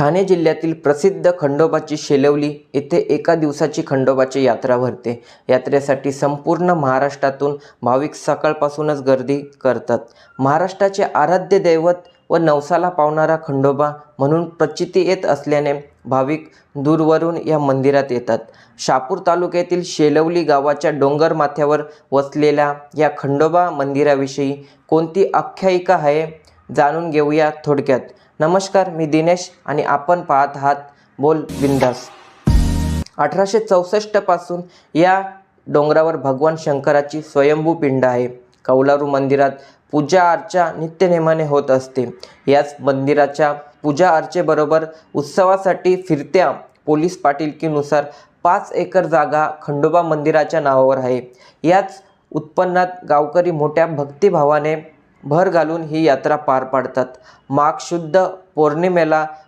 ठाणे जिल्ह्यातील प्रसिद्ध खंडोबाची शेलवली येथे एका दिवसाची खंडोबाची यात्रा भरते. यात्रेसाठी संपूर्ण महाराष्ट्रातून भाविक सकाळपासूनच गर्दी करतात. महाराष्ट्राचे आराध्य दैवत व नवसाला पावणारा खंडोबा म्हणून प्रचिती येत असल्याने भाविक दूरवरून या मंदिरात येतात. शापूर तालुक्यातील शेलवली गावाच्या डोंगर माथ्यावर वसलेल्या या खंडोबा मंदिराविषयी कोणती आख्यायिका आहे? जाणून घेऊया थोडक्यात. नमस्कार मी दिनेश आणि आपण पाहत आहात बोल बिंदास अठराशे चौसष्टपासून या डोंगरावर भगवान शंकराची स्वयंभू पिंड आहे. कौलारू मंदिरात पूजा अर्चा नित्यनेमाने होत असते. याच मंदिराच्या पूजा अर्चेबरोबर उत्सवासाठी फिरत्या पोलीस पाटीलकीनुसार पाच एकर जागा खंडोबा मंदिराच्या नावावर आहे. याच उत्पन्नात गावकरी मोठ्या भक्तिभावाने भर घालून ही यात्रा पार पाडतात. माघ शुद्ध पौर्णिमेला